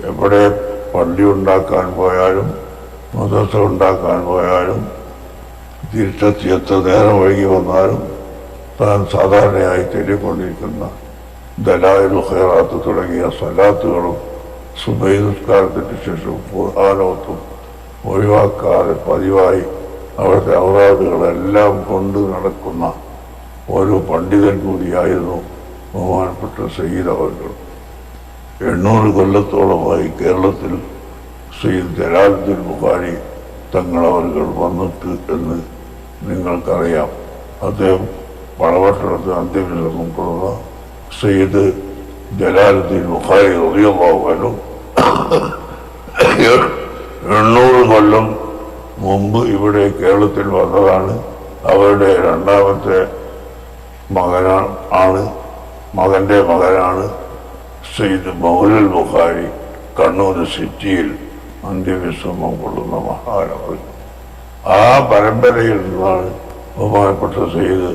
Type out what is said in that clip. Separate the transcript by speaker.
Speaker 1: എവിടെ പള്ളി ഉണ്ടാക്കാൻ പോയാലും മദ്രസ ഉണ്ടാക്കാൻ പോയാലും തിരിച്ചെത്തിയത്ത് നേരം വൈകി വന്നാലും താൻ സാധാരണയായി ചൊല്ലിക്കൊണ്ടിരിക്കുന്ന ദലായു ഹൈറാത്ത് തുടങ്ങിയ സലാത്തുകളും സുബൈ നിസ്കാരത്തിന് ശേഷം ഖുർആാനോത്തും ഒഴിവാക്കാതെ പതിവായി അവിടുത്തെ ഔറാദുകളെല്ലാം കൊണ്ട് നടക്കുന്ന ഒരു പണ്ഡിതൻ കൂടിയായിരുന്നു ബഹുമാനപ്പെട്ട സയ്യിദ് അവർകൾ എണ്ണൂറ് കൊല്ലത്തോളമായി കേരളത്തിൽ സയ്യിദ് ജലാലുദ്ദീൻ ബുഖാരി തങ്ങളവരുകൾ വന്നിട്ട് എന്ന് നിങ്ങൾക്കറിയാം. അദ്ദേഹം പണവട്ടത്ത് അന്ത്യവിശ്രമം കൊടുത്ത സയ്യിദ് ജലാലുദ്ദീൻ ബുഖാരി ഒറിയമാവാനും എണ്ണൂറ് കൊല്ലം മുമ്പ് ഇവിടെ കേരളത്തിൽ വന്നതാണ്. അവരുടെ രണ്ടാമത്തെ മകനാണ് മകന്റെ മകനാണ് സെയ്ദ് മൗലൽ ബുഖാരി കണ്ണൂർ സിറ്റിയിൽ അന്ത്യവിശ്രമം കൊള്ളുന്ന മഹാനവർ ആ പരമ്പരയിൽ നിന്നാണ് ബഹുമാനപ്പെട്ട സെയ്ദ്